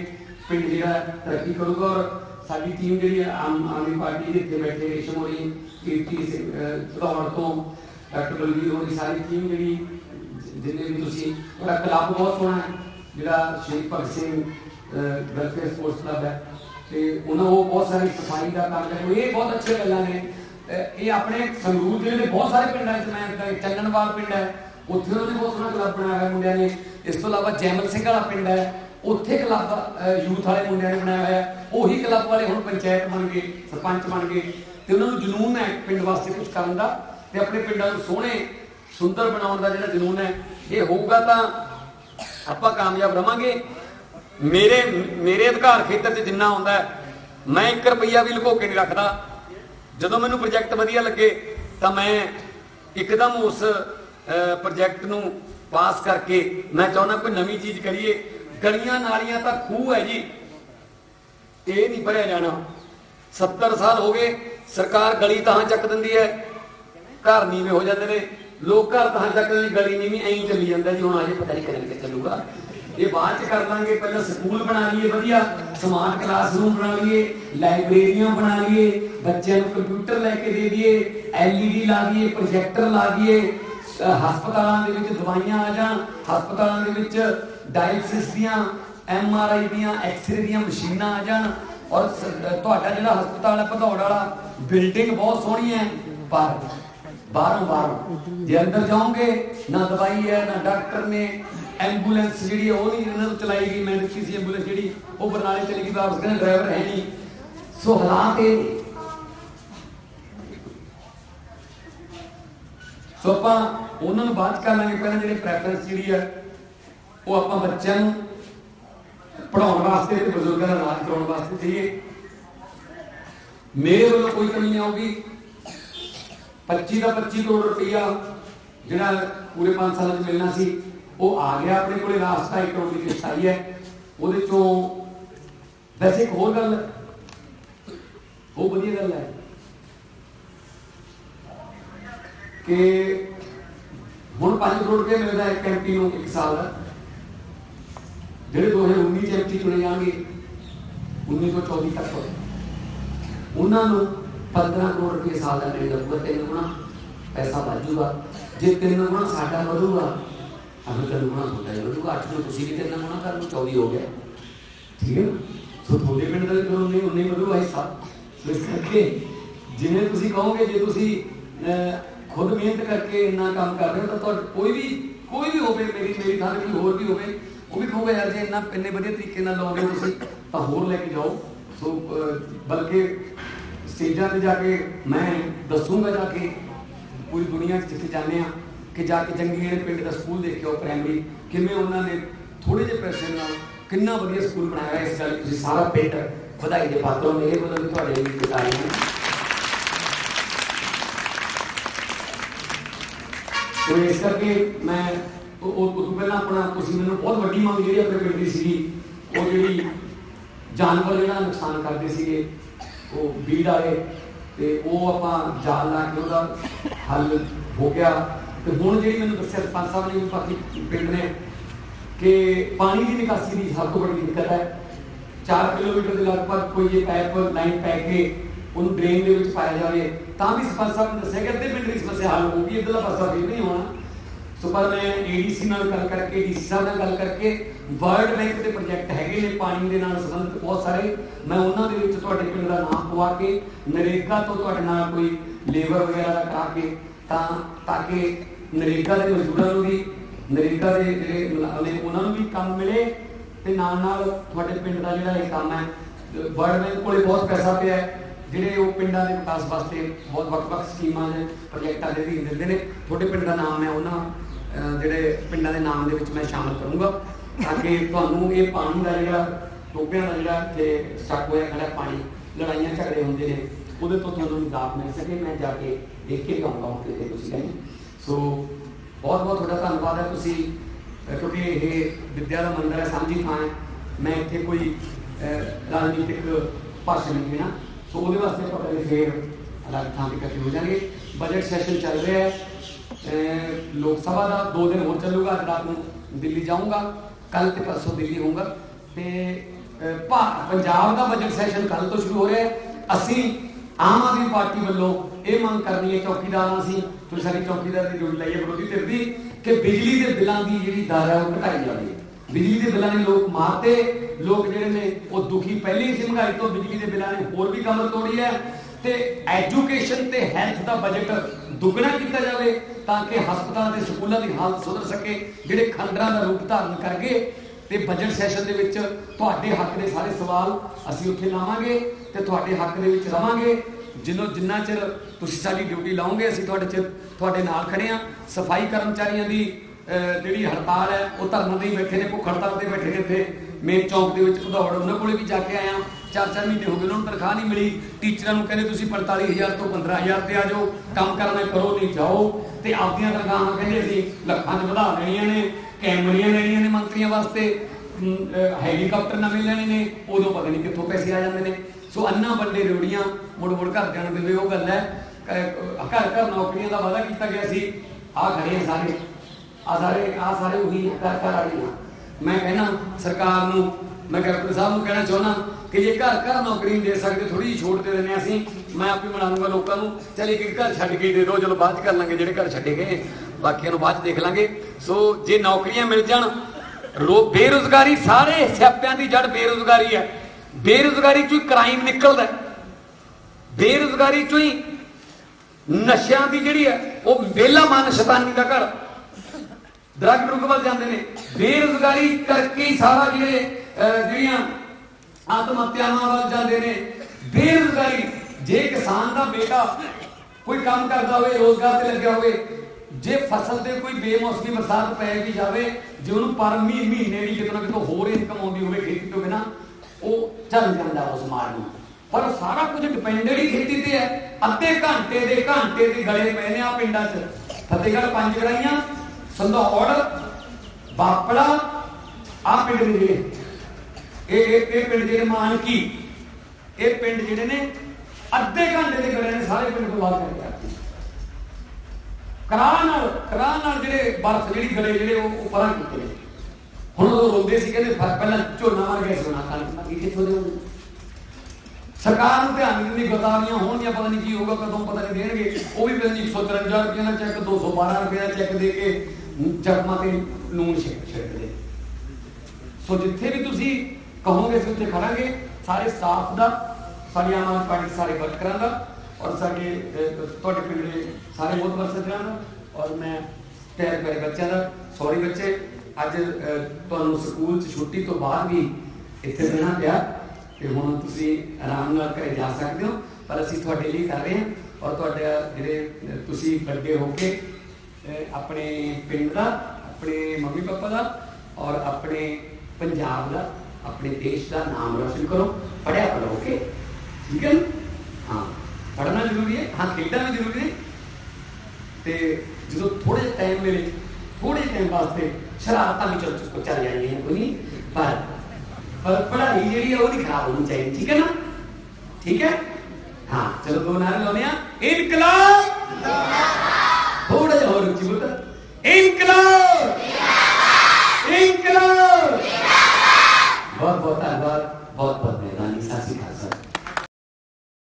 ਪਿੰਡ ਜਿਹੜਾ ਤਰੱਕੀ ਕਰੂਗਾ ਔਰ ਸਾਡੀ ਟੀਮ ਜਿਹੜੀ ਹੈ ਆਮ ਆਦਮੀ ਪਾਰਟੀ ਦੇ ਇੱਥੇ ਬੈਠੇ ਰੇਸ਼ਮ ਹੋਰੀ, ਕੀਰਤੀ ਸਿੰਘ ਤੋਂ, ਡਾਕਟਰ ਬਲਵੀਰ ਹੋਰੀ, ਸਾਰੀ ਟੀਮ ਜਿਹੜੀ, ਜਿੰਨੇ ਵੀ ਤੁਸੀਂ, ਉਹਦਾ ਕਲੱਬ ਬਹੁਤ ਸੋਹਣਾ ਹੈ, ਜਿਹੜਾ Shaheed Bhagat Singh welfare sports club ਹੈ। ਤੇ ਉਹਨਾਂ ਉਹ ਬਹੁਤ ਸਾਰੀ ਸਫ਼ਾਈ ਦਾ ਕੰਮ ਕਰਦੇ ਇਹ ਬਹੁਤ ਅੱਛੇ ਗੱਲਾਂ ਨੇ। ਇਹ ਆਪਣੇ ਸੰਗਰੂਰ ਜ਼ਿਲ੍ਹੇ ਦੇ ਬਹੁਤ ਸਾਰੇ ਪਿੰਡਾਂ 'ਚ ਮੈਂ ਚੰਨਣਵਾਲ ਪਿੰਡ ਹੈ। ਉੱਥੇ ਉਹਨਾਂ ਨੇ ਬਹੁਤ ਸੋਹਣਾ ਕਲੱਬ ਬਣਾਇਆ ਹੋਇਆ ਮੁੰਡਿਆਂ ਨੇ। ਇਸ ਤੋਂ ਇਲਾਵਾ ਜੈਮਲ ਸਿੰਘ ਵਾਲਾ ਪਿੰਡ ਹੈ। ਉੱਥੇ ਕਲੱਬ ਯੂਥ ਵਾਲੇ ਮੁੰਡਿਆਂ ਨੇ ਬਣਾਇਆ ਹੋਇਆ। ਉਹੀ ਕਲੱਬ ਵਾਲੇ ਹੁਣ ਪੰਚਾਇਤ ਬਣ ਗਏ, ਸਰਪੰਚ ਬਣ ਗਏ ਤੇ ਉਹਨਾਂ ਨੂੰ ਜਨੂਨ ਹੈ ਪਿੰਡ ਵਾਸਤੇ ਕੁਝ ਕਰਨ ਦਾ ਤੇ ਆਪਣੇ ਪਿੰਡਾਂ ਨੂੰ ਸੋਹਣੇ, ਸੁੰਦਰ ਬਣਾਉਣ ਦਾ ਜਿਹੜਾ ਜਨੂਨ ਹੈ, ਇਹ ਹੋਊਗਾ ਤਾਂ ਆਪਾਂ ਕਾਮਯਾਬ ਰਵਾਂਗੇ। ਮੇਰੇ ਮੇਰੇ ਅਧਿਕਾਰ ਖੇਤਰ 'ਚ ਜਿੰਨਾ ਆਉਂਦਾ ਮੈਂ 1 ਰੁਪਈਆ ਵੀ ਲੁਕੋ ਕੇ ਨਹੀਂ ਰੱਖਦਾ। ਜਦੋਂ ਮੈਨੂੰ ਪ੍ਰੋਜੈਕਟ ਵਧੀਆ ਲੱਗੇ, ਤਾਂ ਮੈਂ ਇੱਕਦਮ ਉਸ ਪ੍ਰੋਜੈਕਟ ਨੂੰ ਪਾਸ ਕਰਕੇ ਮੈਂ ਚਾਹੁੰਦਾ ਕੋਈ ਨਵੀਂ ਚੀਜ਼ ਕਰੀਏ। ਗਲੀਆਂ ਨਾਲੀਆਂ ਤਾਂ ਖੂਹ ਹੈ ਜੀ। ਇਹ ਨਹੀਂ ਭਰਿਆ ਜਾਣਾ। 70 ਸਾਲ ਹੋ ਗਏ, ਸਰਕਾਰ ਗਲੀ ਤਾਂ ਚੱਕ ਦਿੰਦੀ ਹੈ। ਘਰ ਨੀਵੇਂ ਹੋ ਜਾਂਦੇ ਨੇ। ਲੋਕ ਘਰ ਤਾਂ ਚੱਕ ਦਿੰਦੇ ਗਲੀ ਨੀਵੀਂ ਐਂ ਚੱਲੀ ਜਾਂਦਾ ਜੀ। ਹੁਣ ਅਜੇ ਪਤਾ ਨਹੀਂ ਕਦੋਂ ਤੱਕ ਚੱਲੂਗਾ। ਇਹ ਬਾਅਦ ਚ ਕਰ ਲਾਂਗੇ, ਪਹਿਲਾਂ ਸਕੂਲ ਬਣਾ ਲਈਏ, ਵਧੀਆ। ਸਮਾਰਟ ਕਲਾਸਰੂਮ ਬਣਾ ਲਈਏ, ਲਾਇਬ੍ਰੇਰੀਆਂ ਬਣਾ ਲਈਏ। ਬੱਚਿਆਂ ਨੂੰ ਕੰਪਿਊਟਰ ਲੈ ਕੇ ਦੇ ਦਈਏ ਐਲਈਡੀ ਲਾ ਦਈਏ ਪ੍ਰੋਜੈਕਟਰ ਲਾ ਦਈਏ। ਹਸਪਤਾਲਾਂ ਦੇ ਵਿੱਚ ਦਵਾਈਆਂ ਆ ਜਾਣ ਹਸਪਤਾਲਾਂ ਦੇ ਵਿੱਚ ਡਾਇਲਿਸਿਸ ਦੀਆਂ ਐਮਆਰਆਈ ਦੀਆਂ ਐਕਸ-ਰੇ ਦੀਆਂ ਮਸ਼ੀਨਾਂ ਆ ਜਾਣ ਔਰ ਤੁਹਾਡਾ ਜਿਹੜਾ ਹਸਪਤਾਲ ਹੈ ਭਦੌੜ ਵਾਲਾ ਬਿਲਡਿੰਗ ਬਹੁਤ ਸੋਹਣੀ ਹੈ। ਪਰ ਬਾਹਰੋਂ ਬਾਹਰੋਂ ਜੇ ਅੰਦਰ ਜਾਓਗੇ, ਨਾ ਦਵਾਈ ਹੈ, ਨਾ ਡਾਕਟਰ ਨੇ ਐਂਬੂਲੈਂਸ ਜਿਹੜੀ ਉਹ ਨਹੀਂ ਇਹਨਾਂ ਨੂੰ ਚਲਾਈ ਗਈ, ਮੈਂ ਦੇਖੀ ਸੀ ਐਂਬੂਲੈਂਸ ਜਿਹੜੀ, ਉਹ ਬਰਨਾਲੇ ਚਲੀ ਗਈ, ਵਾਪਸ ਕਹਿੰਦੇ ਡਰਾਈਵਰ ਹੈ ਨਹੀਂ। ਸੋ ਹਾਲਾਤ ਇਹ ਸੋ ਆਪਾਂ ਉਹਨਾਂ ਨੂੰ ਬਾਅਦ 'ਚ ਕਰ ਲਾਂਗੇ, ਪਹਿਲਾਂ ਜਿਹੜੇ ਪ੍ਰੈਫਰੈਂਸ ਜਿਹੜੀ ਹੈ ਉਹ ਆਪਾਂ ਬੱਚਿਆਂ ਨੂੰ ਪੜਾਉਣ ਵਾਸਤੇ ਤੇ ਬਜ਼ੁਰਗਾਂ ਦਾ ਇਲਾਜ ਕਰਾਉਣ ਵਾਸਤੇ ਚਾਹੀਏ ਮੇਰੇ ਵੱਲੋਂ ਕੋਈ ਕਮੀ ਨਹੀਂ 25 ਦਾ 25 ਕਰੋੜ ਰੁਪਈਆ ਜਿਹੜਾ ਪੂਰੇ 5 ਸਾਲਾਂ 'ਚ ਮਿਲਣਾ ਸੀ, ਉਹ ਆ ਗਿਆ ਆਪਣੇ ਕੋਲੇ, ਲਾਸਟ 2 ਕਰੋੜ ਦੀ ਕਿਸ਼ਤ ਆਈ ਹੈ। ਉਹਦੇ ਚੋਂ ਵੈਸੇ ਇੱਕ ਹੋਰ ਗੱਲ ਉਹ ਵਧੀਆ ਗੱਲ ਹੈ ਕਿ ਹੁਣ 5 ਕਰੋੜ ਰੁਪਏ ਮਿਲਦਾ ਹੈ ਕੈਂਪੀ ਨੂੰ ਇੱਕ ਸਾਲ ਦਾ। ਜਿਹੜੇ 2019 ਚ ਐਮਟੀ ਚੁਣੇ ਜਾਣਗੇ 19 ਤੋਂ 24 ਤੱਕ ਉਹਨਾਂ ਨੂੰ 15 ਕਰੋੜ ਰੁਪਏ ਸਾਲ ਦਾ ਮਿਲ ਲੱਗੂਗਾ ਤਿੰਨ ਗੁਣਾ ਪੈਸਾ ਵੱਜੂਗਾ ਜੇ ਤਿੰਨ ਗੁਣਾ ਸਾਡਾ ਵਧੂਗਾ ਅਗਰ ਤਿੰਨ ਗੁਣਾ ਤੁਹਾਡਾ ਹੀ ਵਧੂਗਾ। ਅੱਠ ਤੋਂ ਤੁਸੀਂ ਵੀ ਤਿੰਨ ਗੁਣਾ ਕਰ ਲਓ 24 ਹੋ ਗਿਆ। ਠੀਕ ਹੈ ਨਾ? ਸੋ ਤੁਹਾਡੇ ਪਿੰਡ ਦਾ ਕਰੋ, ਨਹੀਂ, ਉਨੇ ਵਧੂਗਾ ਹਿੱਸਾ। ਸੋ ਇਸ ਕਰਕੇ ਜਿਵੇਂ ਤੁਸੀਂ ਕਹੋਗੇ, ਜੇ ਤੁਸੀਂ ਖੁਦ ਮਿਹਨਤ ਕਰਕੇ ਇੰਨਾ ਕੰਮ ਕਰ ਰਹੇ ਹੋ, ਤਾਂ ਤੁਹਾਡਾ ਕੋਈ ਵੀ ਕੋਈ ਵੀ ਹੋਵੇ, ਮੇਰੀ ਮੇਰੀ ਥਾਂ ਕੋਈ ਹੋਰ ਵੀ ਹੋਵੇ, ਉਹ ਵੀ ਕਹੂਗਾ, ਯਾਰ ਜੇ ਇੰਨਾ, ਇੰਨੇ ਵਧੀਆ ਤਰੀਕੇ ਨਾਲ ਲਾਉਂਦੇ ਹੋ ਤੁਸੀਂ, ਤਾਂ ਹੋਰ ਲੈ ਕੇ ਜਾਓ। ਸੋ ਬਲਕਿ ਸਟੇਜਾਂ ਤੇ ਜਾ ਕੇ ਮੈਂ ਦੱਸੂਗਾ ਜਾ ਕੇ ਪੂਰੀ ਦੁਨੀਆ 'ਚ ਜਿੱਥੇ ਜਾਂਦੇ ਆ ਕਿ ਜਾ ਕੇ ਜੰਗੀਆਂ ਪਿੰਡ ਦਾ ਸਕੂਲ ਦੇਖਿਓ ਪ੍ਰਾਇਮਰੀ ਕਿਵੇਂ ਉਹਨਾਂ ਨੇ ਥੋੜੇ ਜਿਹੇ ਪੈਸੇ ਨਾਲ ਕਿੰਨਾ ਵਧੀਆ ਸਕੂਲ ਬਣਾਇਆ ਇਸ ਗੱਲ ਤੁਸੀਂ ਸਾਰਾ ਪਿੰਡ ਵਧਾਈ ਦੇ ਪਾਤਰ ਹੋ ਮੇਰੇ ਵੱਲੋਂ ਵੀ ਤੁਹਾਡੇ ਲਈ ਵਧਾਈ ਹੈ। ਸੋ ਇਸ ਕਰਕੇ ਮੈਂ ਉਹ ਤੋਂ ਪਹਿਲਾਂ ਆਪਣਾ ਤੁਸੀਂ ਮੈਨੂੰ ਬਹੁਤ ਵੱਡੀ ਮੰਗ ਜਿਹੜੀ ਆਪਣੇ ਪਿੰਡ ਦੀ ਸੀਗੀ, ਉਹ ਜਿਹੜੀ ਜਾਨਵਰ ਜਿਹੜਾ ਨੁਕਸਾਨ ਕਰਦੇ ਸੀਗੇ, ਉਹ ਬੀੜ ਵਾਲੇ, ਤੇ ਉਹ ਆਪਾਂ ਜਾਲ ਲਾ ਕੇ ਉਹਦਾ ਹੱਲ ਹੋ ਗਿਆ ਤੇ ਹੁਣ ਜਿਹੜੀ ਮੈਨੂੰ ਦੱਸਿਆ ਸਰਪੰਚ ਸਾਹਿਬ ਨੇ ਵੀ ਬਾਕੀ ਪਿੰਡ ਨੇ ਕਿ ਪਾਣੀ ਦੀ ਨਿਕਾਸੀ ਦੀ ਸਭ ਤੋਂ ਵੱਡੀ ਦਿੱਕਤ ਹੈ। 4 ਕਿਲੋਮੀਟਰ ਦੇ ਲਗਭਗ ਕੋਈ ਇਹ ਪਾਈਪ ਲਾਈਨ ਪੈ ਕੇ ਉਹਨੂੰ ਡਰੇਨ ਦੇ ਵਿੱਚ ਪਾਇਆ ਜਾਵੇ, ਤਾਂ ਵੀ ਸਰਪੰਚ ਸਾਹਿਬ ਦੱਸਿਆ ਕਿ ਅੱਧੇ ਪਿੰਡ ਦੀ ਸਮੱਸਿਆ ਹੱਲ ਹੋਊਗੀ ਇਧਰਲਾ ਪਾਸਾ ਵੀ ਨਹੀਂ ਹੋਣਾ। ਸੋ ਪਰ ਮੈਂ ਏਡੀਸੀ ਨਾਲ ਗੱਲ ਕਰਕੇ ਡੀਸੀ ਸਾਹਿਬ ਨਾਲ ਗੱਲ ਕਰਕੇ ਵਰਲਡ ਬੈਂਕ ਦੇ ਪ੍ਰੋਜੈਕਟ ਹੈਗੇ ਨੇ, ਪਾਣੀ ਦੇ ਨਾਲ ਸੰਬੰਧਿਤ ਬਹੁਤ ਸਾਰੇ। ਮੈਂ ਉਹਨਾਂ ਦੇ ਵਿੱਚ ਤੁਹਾਡੇ ਪਿੰਡ ਦਾ ਨਾਮ ਪਵਾ ਕੇ, ਨਰੇਗਾ ਤੋਂ ਤੁਹਾਡੇ ਨਾਲ ਕੋਈ ਲੇਬਰ ਵਗੈਰਾ ਦਾ ਕਰਾ ਕੇ, ਤਾਂ ਤਾਂ ਕਿ ਨਰੇਗਾ ਦੇ ਮਜ਼ਦੂਰਾਂ ਨੂੰ ਵੀ, ਨਰੇਗਾ ਦੇ ਜਿਹੜੇ ਮੁਲਾ- ਉਹਨਾਂ ਨੂੰ ਵੀ ਕੰਮ ਮਿਲੇ ਤੇ ਨਾਲ ਨਾਲ ਤੁਹਾਡੇ ਪਿੰਡ ਦਾ ਜਿਹੜਾ ਇਹ ਕੰਮ ਹੈ ਵਰਲਡ ਬੈਂਕ ਕੋਲੇ ਬਹੁਤ ਪੈਸਾ ਪਿਆ ਹੈ। ਜਿਹੜੇ ਉਹ ਪਿੰਡਾਂ ਦੇ ਵਿਕਾਸ ਵਾਸਤੇ ਬਹੁਤ ਵੱਖ-ਵੱਖ ਸਕੀਮਾਂ ਨੇ ਪ੍ਰੋਜੈਕਟਾਂ ਦੇ ਅਧੀਨ ਦਿੰਦੇ ਨੇ। ਤੁਹਾਡੇ ਪਿੰਡ ਦਾ ਨਾਮ ਮੈਂ ਉਹਨਾਂ ਜਿਹੜੇ ਪਿੰਡਾਂ ਦੇ ਨਾਮ ਦੇ ਵਿੱਚ ਮੈਂ ਸ਼ਾਮਲ ਕਰੂੰਗਾ। ਤਾਂ ਕਿ ਤੁਹਾਨੂੰ ਇਹ ਪਾਣੀ ਦਾ ਜਿਹੜਾ ਟੋਪਿਆਂ ਦਾ ਜਿਹੜਾ ਤੇ ਸ਼ੱਕ ਹੋਇਆ ਖੜਾ ਪਾਣੀ ਲੜਾਈਆਂ ਝਗੜੇ ਹੁੰਦੇ ਨੇ ਉਹਦੇ ਤੋਂ ਤੁਹਾਨੂੰ ਨਿਜਾਤ ਮਿਲ ਸਕੇ। ਮੈਂ ਜਾ ਕੇ ਦੇਖ ਕੇ ਆਉਂਗਾ ਮੌਕੇ ਤੇ ਤੁਸੀਂ ਕਹਿੰਦੇ ਸੋ ਬਹੁਤ ਬਹੁਤ ਤੁਹਾਡਾ ਧੰਨਵਾਦ ਹੈ। ਤੁਸੀਂ ਅਹ, ਕਿਉਂਕਿ ਇਹ ਵਿਦਿਆ ਦਾ ਮੰਦਰ ਹੈ ਸਾਂਝੀ ਥਾਂ ਹੈ। ਮੈਂ ਇੱਥੇ ਕੋਈ ਰਾਜਨੀਤਿਕ ਭਾਸ਼ਣ ਨਹੀਂ ਦੇਣਾ। ਸੋ ਉਹਦੇ ਵਾਸਤੇ ਆਪਾਂ ਕਦੇ ਫੇਰ ਅਲੱਗ ਥਾਂ ਤੇ ਇਕੱਠੇ ਹੋ ਜਾਣਗੇ। ਬਜਟ ਸੈਸ਼ਨ ਚੱਲ ਰਿਹਾ ਹੈ। ਲੋਕ ਸਭਾ ਦਾ 2 ਦਿਨ ਹੋਰ ਚੱਲੂਗਾ, ਅੱਜ ਰਾਤ ਨੂੰ ਦਿੱਲੀ ਜਾਊਂਗਾ ਕੱਲ ਤੇ ਪਰਸੋਂ ਦਿੱਲੀ ਹੋਊਂਗਾ। ਤੇ ਭਾ- ਪੰਜਾਬ ਦਾ ਬਜਟ ਸੈਸ਼ਨ ਕੱਲ ਤੋਂ ਸ਼ੁਰੂ ਹੋ ਰਿਹਾ ਹੈ। ਅਸੀਂ ਆਮ ਆਦਮੀ ਪਾਰਟੀ ਵੱਲੋਂ ਇਹ ਮੰਗ ਕਰਨੀ ਹੈ, ਚੌਕੀਦਾਰਾਂ ਸੀ ਤੁਸੀਂ ਸਾਡੀ ਚੌਕੀਦਾਰ ਦੀ ਡਿਊਟੀ ਲਈ ਹੈ ਵਿਰੋਧੀ ਧਿਰ ਦੀ, ਕਿ ਬਿਜਲੀ ਦੇ ਬਿੱਲਾਂ ਦੀ ਜਿਹੜੀ ਦਰ ਹੈ ਉਹ ਘਟਾਈ ਜਾਵੇ। ਬਿਜਲੀ ਦੇ ਬਿੱਲਾਂ ਨੇ ਲੋਕ ਮਾਰਤੇ। ਲੋਕ ਜਿਹੜੇ ਨੇ, ਉਹ ਦੁਖੀ ਪਹਿਲੀ ਹੀ ਮਹਿੰਗਾਈ ਤੋਂ ਬਿਜਲੀ ਦੇ ਬਿੱਲਾਂ ਨੇ ਹੋਰ ਵੀ ਕਮਰ ਤੋੜੀ ਹੈ। ਤੇ ਐਜੂਕੇਸ਼ਨ ਤੇ ਹੈਲਥ ਦਾ ਬਜਟ ਦੁੱਗਣਾ ਕੀਤਾ ਜਾਵੇ ਤਾਂ ਕਿ ਹਸਪਤਾਲਾਂ ਤੇ ਸਕੂਲਾਂ ਦੀ ਹਾਲਤ ਸੁਧਰ ਸਕੇ, ਜਿਹੜੇ ਖੰਡਰਾਂ ਦਾ ਰੂਪ ਧਾਰਨ ਕਰ ਗਏ ਤੇ ਬਜਟ ਸੈਸ਼ਨ ਦੇ ਵਿੱਚ ਤੁਹਾਡੇ ਹੱਕ ਦੇ ਸਾਰੇ ਸਵਾਲ ਅਸੀਂ ਉੱਥੇ ਲਾਵਾਂਗੇ ਤੇ ਤੁਹਾਡੇ ਹੱਕ ਦੇ ਵਿੱਚ ਰਵਾਂਗੇ। ਜਿੰਨੋਂ ਜਿੰਨਾ ਚਿਰ ਤੁਸੀਂ ਸਾਡੀ ਡਿਊਟੀ ਲਾਓਗੇ, ਅਸੀਂ ਤੁਹਾਡੇ ਚਿਰ ਤੁਹਾਡੇ ਨਾਲ ਖੜੇ ਆ ਸਫ਼ਾਈ ਕਰਮਚਾਰੀਆਂ ਦੀ ਜਿਹੜੀ ਹੜਤਾਲ ਹੈ ਉਹ ਧਰਨਾ ਦੇ ਬੈਠੇ ਨੇ ਭੁੱਖ ਹੜਤਾਲ ਤੇ ਬੈਠੇ ਨੇ ਇੱਥੇ। ਮੇਨ ਚੌਂਕ ਦੇ ਵਿੱਚ ਭਦੌੜ ਉਹਨਾਂ ਕੋਲੇ ਵੀ ਜਾ ਕੇ ਆਇਆ ਚਾਰ ਚਾਰ ਮਹੀਨੇ ਹੋ ਗਏ ਉਹਨਾਂ ਨੂੰ ਤਨਖਾਹ ਨਹੀਂ ਮਿਲੀ। ਟੀਚਰਾਂ ਨੂੰ ਕਹਿੰਦੇ ਤੁਸੀਂ 45000 ਤੋਂ 15000 ਤੇ ਆ ਜਾਓ ਕੰਮ ਕਰਨਾ ਕਰੋ ਨਹੀਂ ਜਾਓ। ਤੇ ਆਪਦੀਆਂ ਤਨਖਾਹਾਂ ਕਹਿੰਦੇ ਅਸੀਂ ਲੱਖਾਂ 'ਚ ਵਧਾ ਦੇਣੀਆਂ ਨੇ ਕੈਮਰੀਆਂ ਲੈਣੀਆਂ ਨੇ ਮੰਤਰੀਆਂ ਵਾਸਤੇ। ਅਮ, ਅਹ, ਹੈਲੀਕਾਪਟਰ ਨਵੇਂ ਲੈਣੇ ਨੇ ਉਦੋਂ ਪਤਾ ਨਹੀਂ ਕਿੱਥੋਂ ਪੈਸੇ ਆ ਜਾਂਦੇ ਨੇ। ਸੋ ਅੰਨਾ ਵੱਡੇ ਰੋੜੀਆਂ ਮੁੜ ਮੁੜ ਘਰ ਜਾਣ ਦੇ ਉਹ ਗੱਲ ਹੈ। ਘਰ ਘਰ ਨੌਕਰੀਆਂ ਦਾ ਵਾਅਦਾ ਕੀਤਾ ਗਿਆ ਸੀ। ਆ ਖੜੇ ਸਾਰੇ। ਆ ਸਾਰੇ ਆ ਸਾਰੇ ਉਹੀ ਘਰ ਵਾਲੀ ਮੈਂ ਕਹਿਣਾ, ਸਰਕਾਰ ਨੂੰ, ਮੈਂ ਕੈਪਟਨ ਸਾਹਿਬ ਨੂੰ ਕਹਿਣਾ ਚਾਹੁੰਦਾ ਕਿ ਜੇ ਘਰ ਘਰ ਨੌਕਰੀ ਨਹੀਂ ਦੇ ਸਕਦੇ ਥੋੜੀ ਜਿਹੀ ਛੋਟ ਦੇ ਦਿੰਦੇ ਅਸੀਂ, ਮੈਂ ਆਪੇ ਬਣਾ ਲੂੰਗਾ ਲੋਕਾਂ ਨੂੰ। ਚੱਲ ਇੱਕ ਘਰ ਛੱਡ ਕੇ ਦੇ ਦਿਓ, ਚਲੋ ਬਾਅਦ ਕਰ ਲਾਂਗੇ, ਜਿਹੜੇ ਘਰ ਛੱਡੇ ਗਏ, ਬਾਕੀਆਂ ਨੂੰ ਬਾਅਦ ਚ ਦੇਖ ਲਾਂਗੇ। ਸੋ ਜੇ ਨੌਕਰੀਆਂ ਮਿਲ ਜਾਣ, ਰੋ, ਬੇਰੁਜ਼ਗਾਰੀ ਸਾਰੇ ਸਿਆਪਿਆਂ ਦੀ ਜੜ ਬੇਰੁਜ਼ਗਾਰੀ ਹੈ। ਬੇਰੁਜ਼ਗਾਰੀ ਚੋਂ ਹੀ ਕ੍ਰਾਈਮ ਨਿਕਲਦਾ ਹੈ। ਬੇਰੁਜ਼ਗਾਰੀ ਚੋਂ ਹੀ ਨਸ਼ਿਆਂ ਦੀ ਜਿਹੜੀ ਹੈ, ਉਹ ਵੇਲਾ ਮਨ ਸ਼ੈਤਾਨੀ ਦਾ ਘਰ। ਡਰਗ ਡਰੁੱਗ ਵੱਲ ਜਾਂਦੇ ਨੇ। ਬੇਰੁਜ਼ਗਾਰੀ ਕਰਕੇ ਹੀ ਸਾਰਾ ਜਿਹੜੇ ਜਿਹੜੀਆਂ ਆਤਮ ਹੱਤਿਆਵਾਂ ਵੱਲ ਜਾਂਦੇ ਨੇ। ਬੇਰੁਜ਼ਗਾਰੀ, ਜੇ ਕਿਸਾਨ ਦਾ ਬੇਟਾ ਕੋਈ ਕੰਮ ਕਰਦਾ ਹੋਵੇ, ਰੋਜ਼ਗਾਰ ਤੇ ਲੱਗਿਆ ਹੋਵੇ, ਜੇ ਫਸਲ ਤੇ ਕੋਈ ਬੇਮੌਸਮੀ ਬਰਸਾਤ ਪੈ ਵੀ ਜਾਵੇ, ਜੇ ਉਹਨੂੰ ਪਰ ਮਹੀ- ਮਹੀਨੇ ਦੀ ਕਿਤੋਂ ਨਾ ਕਿਤੋਂ ਹੋਰ ਇਨਕਮ ਆਉਂਦੀ ਹੋਵੇ ਖੇਤੀ ਤੋਂ ਬਿਨਾ, ਉਹ ਚੱਲ ਜਾਂਦਾ ਉਸ ਮਾਰ ਨੂੰ। ਪਰ ਸਾਰਾ ਕੁਝ ਡਿਪੈਂਡਡ ਹੀ ਖੇਤੀ ਤੇ ਹੈ। ਅੱਧੇ ਘੰਟੇ ਦੇ ਘੰਟੇ ਦੇ ਗਲੇ ਪਏ ਨੇ ਆ ਪਿੰਡਾਂ 'ਚ। ਫਤਿਹਗੜ੍ਹ ਪੰਜ ਗੜਾਈਆਂ ਸੰਧੌੜ ਬਾਪੜਾ ਆ ਪਿੰਡ ਦੇ ਜਿਹੜੇ। ਇਹ ਇਹ ਇਹ ਪਿੰਡ ਜਿਹੜੇ ਮਾਨਕੀ, ਇਹ ਪਿੰਡ ਜਿਹੜੇ ਨੇ, ਅੱਧੇ ਘੰਟੇ ਦੇ ਗੜੇ ਨੇ ਸਾਰੇ ਪਿੰਡ ਤੋਂ ਕਰ ਗਿਆ ਕਰਾਂ ਨਾਲ ਕਰਾਂ ਨਾਲ ਜਿਹੜੇ ਬਰਫ਼ ਜਿਹੜੀ ਗੜੇ ਜਿਹੜੇ ਉਹ ਉਹ ਕੀਤੇ ਹੁਣ ਉਹ ਰੋਂਦੇ ਸੀ, ਕਹਿੰਦੇ ਫ- ਪਹਿਲਾਂ ਝੋਨਾ ਮਰ ਗਿਆ ਸੀ ਨਾ ਕਣਕ ਕੀ ਕਿੱਥੋਂ ਸਰਕਾਰ ਨੂੰ ਧਿਆਨ ਨਹੀਂ ਗਦਾਰੀਆਂ ਹੋਣਗੀਆਂ, ਪਤਾ ਨਹੀਂ ਕੀ ਹੋਊਗਾ, ਕਦੋਂ ਪਤਾ ਨਹੀਂ ਦੇਣਗੇ। ਉਹ ਵੀ ਪਤਾ ਨਹੀਂ 153 ਰੁਪਏ ਦਾ ਚੈੱਕ 212 ਰੁਪਏ ਦਾ ਚੈੱਕ ਦੇ ਕੇ ਜਗਮਾ ਤੇ ਨੂਨ ਛਿੜਕ ਛਿੜਕਦੇ ਸੋ ਜਿੱਥੇ ਵੀ ਤੁਸੀਂ ਕਹੋਗੇ, ਅਸੀਂ ਉੱਥੇ ਖੜਾਂਗੇ। ਸਾਰੇ ਸਟਾਫ ਦਾ ਸਾਡੀ ਆਮ ਆਦਮੀ ਪਾਰਟੀ ਸਾਰੇ ਵਰਕਰਾਂ ਦਾ ਔਰ ਸਾਡੇ ਤੁਹਾਡੇ ਪਿੰਡ ਦੇ ਸਾਰੇ ਬਹੁਤ ਵਰਸਦਰਾਂ ਦਾ ਔਰ ਮੈਂ ਪਿਆਰੇ ਪਿਆਰੇ ਬੱਚਿਆਂ ਦਾ। ਸੌਰੀ ਬੱਚੇ, ਅੱਜ ਤੁਹਾਨੂੰ ਸਕੂਲ 'ਚ ਛੁੱਟੀ ਤੋਂ ਬਾਅਦ ਵੀ ਇੱਥੇ ਰਹਿਣਾ ਪਿਆ ਤੇ ਹੁਣ ਤੁਸੀਂ ਆਰਾਮ ਨਾਲ ਘਰੇ ਜਾ ਸਕਦੇ ਹੋ। ਪਰ ਅਸੀਂ ਤੁਹਾਡੇ ਲਈ ਕਰ ਰਹੇ ਹਾਂ ਔਰ ਤੁਹਾਡੇ ਜਿਹੜੇ ਤੁਸੀਂ ਵੱਡੇ ਹੋ ਕੇ ਆਪਣੇ ਪਿੰਡ ਦਾ, ਆਪਣੇ ਮੰਮੀ ਪਾਪਾ ਦਾ ਔਰ ਆਪਣੇ ਪੰਜਾਬ ਦਾ, ਆਪਣੇ ਦੇਸ਼ ਦਾ ਨਾਮ ਰੋਸ਼ਨ ਕਰੋ ਪੜਿਆ ਕਰੋ ਓਕੇ ਠੀਕ ਹੈ ਹਾਂ ਪੜਨਾ ਜ਼ਰੂਰੀ ਹੈ, ਹਾਂ ਖੇਡਣਾ ਵੀ ਜ਼ਰੂਰੀ ਹੈ ਤੇ ਜਦੋਂ ਥੋੜੇ ਜਿਹੇ ਟਾਈਮ ਮਿਲੇ ਥੋੜੇ ਜਿਹੇ ਟਾਈਮ ਵਾਸਤੇ ਸ਼ਰਾਰਤਾਂ ਵੀ ਚਲ ਚੁੱਕ ਚੱਲ ਜਾਂਦੀਆਂ ਕੋਈ ਨਹੀਂ? ਪਰ ਪਰ ਪੜ੍ਹਾਈ ਜਿਹੜੀ ਹੈ ਉਹ ਨਹੀਂ ਖਰਾਬ ਹੋਣੀ ਚਾਹੀਦੀ, ਠੀਕ ਹੈ ਨਾ? ਠੀਕ ਹੈ? ਹਾਂ, ਚਲੋ ਦੋ ਨਾਰੇ ਲਾਉਣੇ ਆ ਇਨਕਲਾਬ! थोड़ा सा और ऊंची बोलता इनकलाब इनकलाब बहुत बहुत धन्यवाद बहुत बहुत मेहरबानी सासी खालसा